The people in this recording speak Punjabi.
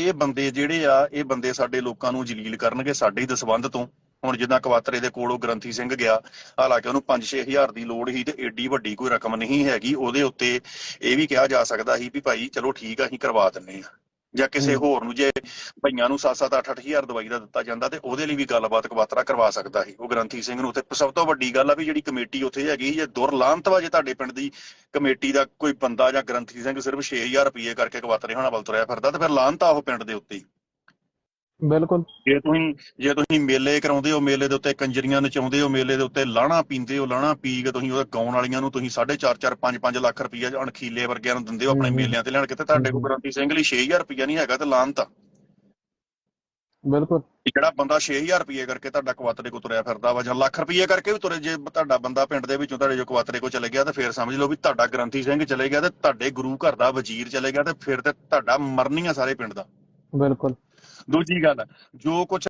ਇਹ ਬੰਦੇ ਜਿਹੜੇ ਆ, ਇਹ ਬੰਦੇ ਸਾਡੇ ਲੋਕਾਂ ਨੂੰ ਜਲੀਲ ਕਰਨਗੇ ਸਾਡੇ ਹੀ ਦਸਵੰਧ ਤੋਂ। ਹੁਣ ਜਿੱਦਾਂ ਕਵਾਤਰੇ ਦੇ ਕੋਲੋਂ ਗ੍ਰੰਥੀ ਸਿੰਘ ਗਿਆ, ਹਾਲਾਂਕਿ ਉਹਨੂੰ 5-6000 ਦੀ ਲੋੜ ਸੀ ਤੇ ਏਡੀ ਵੱਡੀ ਕੋਈ ਰਕਮ ਨਹੀਂ ਹੈਗੀ, ਉਹਦੇ ਉੱਤੇ ਇਹ ਵੀ ਕਿਹਾ ਜਾ ਸਕਦਾ ਸੀ ਵੀ ਭਾਈ, ਚਲੋ ਠੀਕ ਆ, ਅਸੀਂ ਕਰਵਾ ਦਿੰਨੇ ਆ ਜਾਂ ਕਿਸੇ। ਹੋਰ ਨੂੰ ਜੇ ਭਈਆਂ ਨੂੰ 7-7 8-8 ਹਜ਼ਾਰ ਦਵਾਈ ਦਾ ਦਿੱਤਾ ਜਾਂਦਾ ਤੇ ਉਹਦੇ ਲਈ ਵੀ ਗੱਲਬਾਤ ਕਵਾਤਰਾ ਕਰਵਾ ਸਕਦਾ ਸੀ ਉਹ ਗ੍ਰੰਥੀ ਸਿੰਘ ਨੂੰ ਉੱਥੇ ਸਭ ਤੋਂ ਵੱਡੀ ਗੱਲ ਆ ਵੀ ਜਿਹੜੀ ਕਮੇਟੀ ਉੱਥੇ ਹੈਗੀ ਜੇ ਦੁਰਲਾਂਤ ਵਾ ਜੇ ਤੁਹਾਡੇ ਪਿੰਡ ਦੀ ਕਮੇਟੀ ਦਾ ਕੋਈ ਬੰਦਾ ਜਾਂ ਗ੍ਰੰਥੀ ਸਿੰਘ ਸਿਰਫ 6000 ਰੁਪਏ ਕਰਕੇ ਕਵਾਤਰੇ ਹੋਣਾ ਵੱਲ ਤੁਰਿਆ ਫਿਰਦਾ ਤੇ ਫਿਰ ਲਾਂਤ ਆ ਉਹ ਪਿੰਡ ਦੇ ਉੱਤੇ ਹੀ। ਬਿਲਕੁਲ ਜੇ ਤੁਸੀਂ ਜੇ ਤੁਸੀਂ ਮੇਲੇ ਕਰਾਉਂਦੇ ਹੋ ਮੇਲੇ ਦੇ ਉੱਤੇ ਕੰਜਰੀਆਂ ਨਚਾਉਂਦੇ ਹੋ ਮੇਲੇ ਦੇ ਉੱਤੇ ਲਾਣਾ ਪੀਂਦੇ ਹੋ ਲਾਣਾ ਪੀ ਕੇ ਤੁਸੀਂ ਉਹਦੇ ਗਾਉਣ ਵਾਲੀਆਂ ਨੂੰ ਤੁਸੀਂ 4.5 4 5 5 ਲੱਖ ਰੁਪਈਆ ਅਣਖੀਲੇ ਵਰਗਿਆਂ ਨੂੰ ਦਿੰਦੇ ਹੋ ਆਪਣੇ। ਮੇਲਿਆਂ ਤੇ ਲੈਣ ਕੇ ਤੇ ਤੁਹਾਡੇ ਕੋਲ। ਗ੍ਰੰਥੀ ਸਿੰਘ ਲਈ 6000 ਰੁਪਈਆ ਨਹੀਂ ਹੈਗਾ ਤੇ ਲਾਂਤ ਆ ਬਿਲਕੁਲ ਜਿਹੜਾ ਬੰਦਾ 6000 ਰੁਪਏ ਕਰਕੇ ਤੁਹਾਡਾ ਕਵਾਤਰੇ ਕੋ ਤੁਰਿਆ ਫਿਰਦਾ ਵਾ ਜਾਂ ਲੱਖ ਰੁਪਏ ਕਰਕੇ ਵੀ ਤੁਰੇ ਜੇ ਤੁਹਾਡਾ ਬੰਦਾ ਪਿੰਡ ਦੇ ਵਿੱਚੋਂ ਤੁਹਾਡੇ ਜੋ ਕਵਾਤਰੇ ਕੋ ਚਲੇ ਗਿਆ ਤੇ ਫਿਰ ਸਮਝ ਲਓ ਵੀ ਤੁਹਾਡਾ ਗ੍ਰੰਥੀ ਸਿੰਘ ਚਲੇ ਗਿਆ ਤੇ ਤੁਹਾਡੇ ਗੁਰੂ ਘਰ ਦਾ ਵਜ਼ੀਰ ਚਲੇ ਗਿਆ ਤੇ ਫਿਰ ਤੇ ਤੁਹਾਡਾ ਮਰਨੀ ਆ ਸਾਰੇ ਪਿੰਡ ਦਾ ਬਿਲਕੁਲ। ਦੂਜੀ ਗੱਲ ਜੋ ਕੁਝ